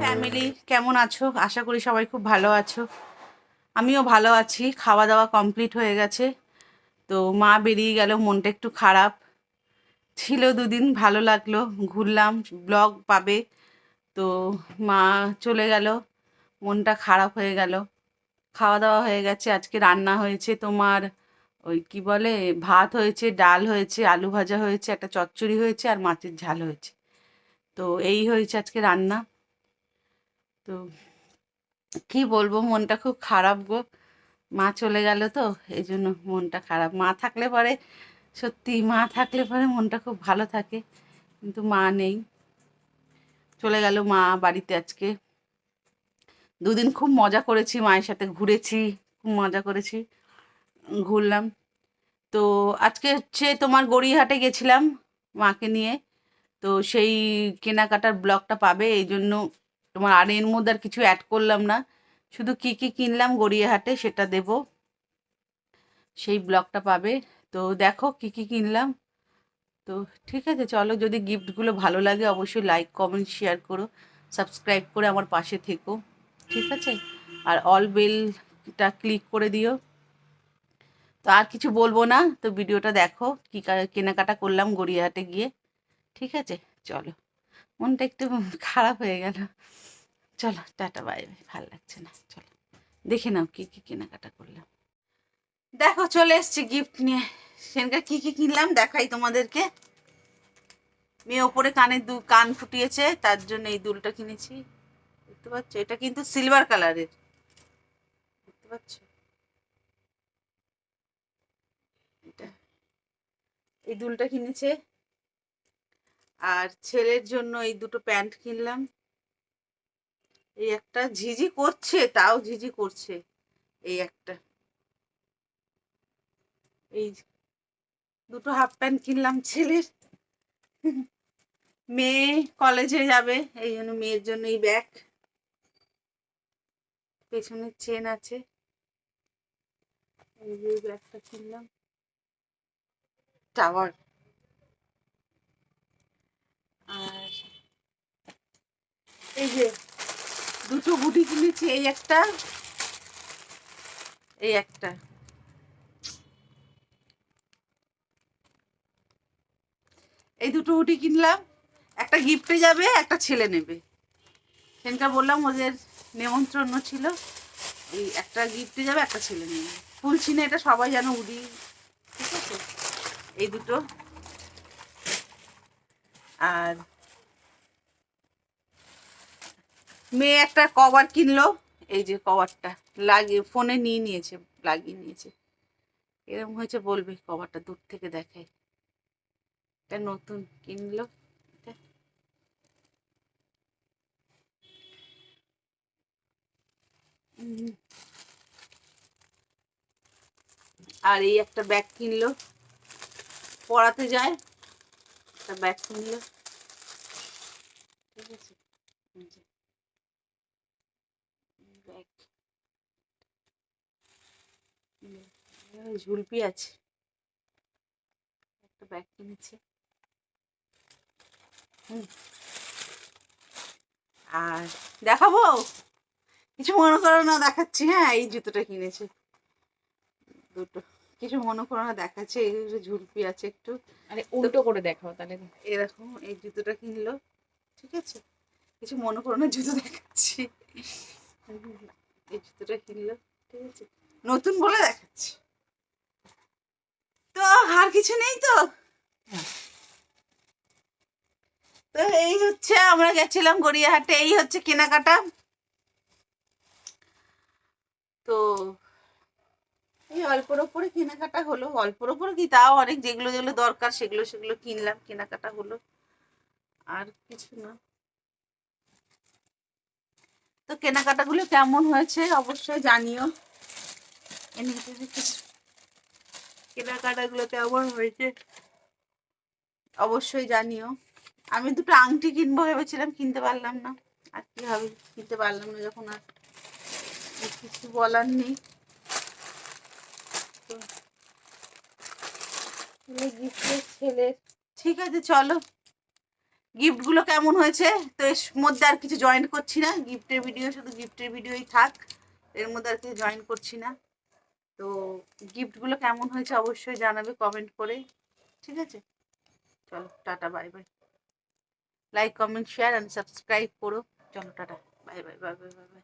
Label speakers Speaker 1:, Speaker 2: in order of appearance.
Speaker 1: Family কেমন আছো? আশা করি সবাই খুব ভালো আছো। আমিও ভালো আছি। খাওয়া দাওয়া কমপ্লিট হয়ে গেছে। তো মা বেরিয়ে গেল, মনটা একটু খারাপ। ছিল দুদিন, ভালো লাগল। ঘুরলাম ব্লগ পাবে। তো মা চলে গেল, মনটা খারাপ হয়ে গেল। খাওয়া দাওয়া হয়ে গেছে, আজকে রান্না হয়েছে তোমার ওই কি বলে, ভাত হয়েছে, ডাল হয়েছে, আলু ভাজা হয়েছে, একটা চচ্চড়ি হয়েছে আর মাছের ঝাল হয়েছে। তো এই হয়েছে আজকে রান্না। তো কি বলব, মনটা খুব খারাপ গো। মা চলে গেল তো, এই জন্য মনটা খারাপ। মা থাকলে পরে, সত্যি মা থাকলে পরে মনটা খুব ভালো থাকে, কিন্তু মা নেই। চলে গেল মা বাড়িতে আজকে। দুদিন খুব মজা করেছি, মায়ের সাথে ঘুরেছি, খুব মজা করেছি, ঘুরলাম। তো আজকে হচ্ছে তোমার গড়িয়াহাটে গেছিলাম মাকে নিয়ে। তো সেই কেনাকাটার ব্লগটা পাবে, এই জন্য তোমার আর এর মধ্যে আর কিছু অ্যাড করলাম না। শুধু কি কি কিনলাম গড়িয়াহাটে সেটা দেব। সেই ব্লগটা পাবে। তো দেখো কি কি কিনলাম। তো ঠিক আছে, চলো যদি গিফটগুলো ভালো লাগে অবশ্যই লাইক কমেন্ট শেয়ার করো। সাবস্ক্রাইব করে আমার পাশে থেকো। ঠিক আছে? আর অল বেলটা ক্লিক করে দিও। তো আর কিছু বলব না, তো ভিডিওটা দেখো কী কেনাকাটা করলাম গড়িয়াহাটে গিয়ে। ঠিক আছে? চলো। মনটা একটু খারাপ হয়ে গেল। চলো, টাটা বাই বাই ভালো লাগছে না। চলো। দেখে নাও কি, কী কেনাকাটা করলাম। দেখো, চলে এসছি গিফট নিয়ে। সেখানকার কি কি কিনলাম দেখাই তোমাদেরকে। মেয়ে ওপরে কানের দু, কান ফুটিয়েছে, তার জন্য এই দুলটা কিনেছি। দেখতে পাচ্ছ? এটা কিন্তু সিলভার কালারের দেখতে পাচ্ছ? এই দুলটা কিনেছে। আর ছেলের জন্য এই দুটো প্যান্ট কিনলাম। এই একটা ঝিঝি করছে, তাও ঝিঝি করছে। এই একটা। এই দুটো হাফ প্যান্ট কিনলাম ছেলের। মেয়ে কলেজে যাবে, এই জন্য মেয়ের জন্য এই ব্যাগ পেছনের চেন আছে। এই যে ব্যাগটা কিনলাম। টাওয়ার আর এই যে দুটো গুটি কিনেছি, এই একটা এই একটা। এই দুটো হুটি কিনলাম, একটা গিফটে যাবে, একটা ছেলে নেবে। সেদিনকে বললাম ওদের নেমন্ত্রণ ছিল। এই একটা গিফটে যাবে, একটা ছেলে নিয়ে ফুলছি না এটা, সবাই যেন উডি। ঠিক আছে? এই দুটো। আর মেয়ে একটা কভার কিনলো। এই যে কভারটা লাগিয়ে ফোনে নিয়ে নিয়েছে, লাগিয়ে নিয়েছে। এরকম হয়েছে বলবে কভারটা দূর থেকে দেখায় এটা নতুন কিনলো। আর এই একটা ব্যাগ কিনলো। পড়াতে যায়, একটা ব্যাগ কিনলো। ঠিক আছে? ঝুলপি আছে। একটা ব্যাগ কিনেছে। আর দেখাবো? কিছু মনে করো না দেখাচ্ছি হ্যাঁ এই জুতোটা কিনেছে। দুটো কিছু মনে করো না দেখাচ্ছে এই ঝুলপি আছে একটু।
Speaker 2: আরে উল্টো করে দেখাও তাহলে।
Speaker 1: এরকম এই জুতোটা কিনলো ঠিক আছে? কিছু মনে করো না জুতো দেখাচ্ছি। এই জুতোটা কিনলো ঠিক আছে? নতুন বলে দেখাচ্ছি। তো আর কিছু নেই তো? তো এই হচ্ছে আমরা গেছিলাম গড়িয়াহাটে এই হচ্ছে কেনাকাটা তো এই অল্পর ওপরে কেনাকাটা হলো, অল্পর ওপরে কি? তাও অনেক যেগুলো যেগুলো দরকার, সেগুলো সেগুলো কিনলাম, কেনাকাটা হলো। আর কিছু না। তো কেনাকাটাগুলো কেমন হয়েছে অবশ্যই জানিও। এনে কিছু কেনাকাটাগুলো কেমন হয়েছে অবশ্যই জানিও। আমি দুটো আংটি কিনবো ভেবেছিলাম, কিনতে পারলাম না। আর কি হবে, কিনতে পারলাম না যখন আর কিছু বলার নেই।
Speaker 2: গিফটের ছেলের
Speaker 1: ঠিক আছে, চলো। গিফটগুলো কেমন হয়েছে? তো এর মধ্যে আর কিছু জয়েন করছি না। গিফটের ভিডিও শুধু গিফটের ভিডিওই থাক। এর মধ্যে আর কিছু জয়েন করছি না। তো গিফটগুলো কেমন হয়েছে অবশ্যই জানাবে কমেন্ট করে। ঠিক আছে? চলো, tata bye bye like comment share and subscribe করো। চলো, tata. Bye bye bye bye bye bye